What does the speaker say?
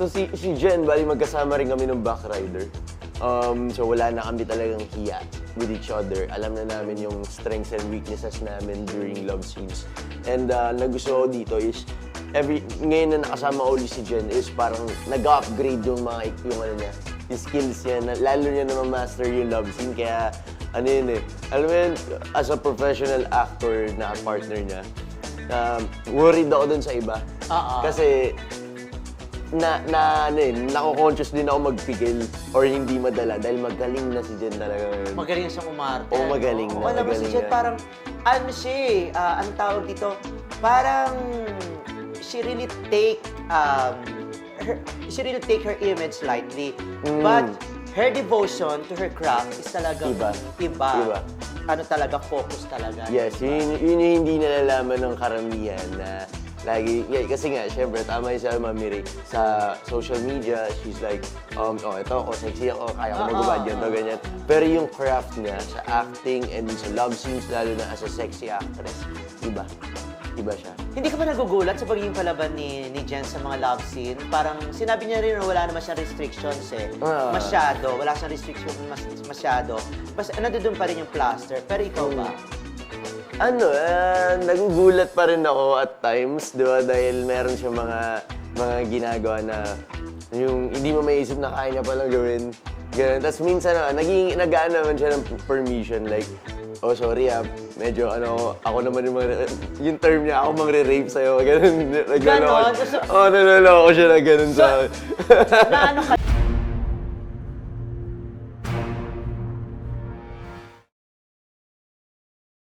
So si, si Jen, bali magkasama rin kami ng back rider. Um, so wala na kami talagang hiya with each other. Alam na namin yung strengths and weaknesses namin during love scenes. And uh, nagusto ko dito is every ngayon na nakasama ko ulit si Jen is parang nag-upgrade yung mga yung ano niya, yung skills niya, na, lalo niya na master yung love scene. Kaya ano yun eh, alam mo yun, as a professional actor na partner niya, um, worried ako dun sa iba. Oo. Kasi na, na ano eh, nako-conscious din ako magpigil or hindi madala dahil magaling na si Jen talaga ngayon. Magaling na siyang umarte. Oo, magaling na, Oo, alam mo si magaling Jen, na. parang, ano siya eh, ah, ang tawag dito, parang, she really take, um, her, she really take her image lightly. Mm. But, her devotion to her craft is talaga Iba. iba. Iba. Ano talaga, focus talaga. Yes, yun, yun yung hindi nalalaman ng karamihan na lagi, yeah, kasi nga, syempre, tama yung sabi Mami Ray, sa social media, she's like, um, oh, ito ako, sexy ako, kaya ko Oo, magubad yan, to, ganyan. Pero yung craft niya sa acting and sa love scenes, lalo na as a sexy actress, iba. Iba siya. Hindi ka ba nagugulat sa pagiging palaban ni, ni Jen sa mga love scene? Parang sinabi niya rin na wala naman siyang restrictions eh. Ah. Masyado. Wala siyang restriction mas, masyado. Mas nandun pa rin yung plaster. Pero ikaw ba? Ano, ah, nagugulat pa rin ako at times, di ba? Dahil meron siya mga mga ginagawa na yung hindi mo maiisip na kaya niya palang gawin. Ganun. Tapos minsan, ah, naging, nagaan naman siya ng permission. Like, oh, sorry ah, medyo ano, ako naman yung mga, yung term niya, ako mangre-rape sa'yo. Ganun. Nagano ako- So- Oo, oh, naloloko siya na ganun sa na ano ka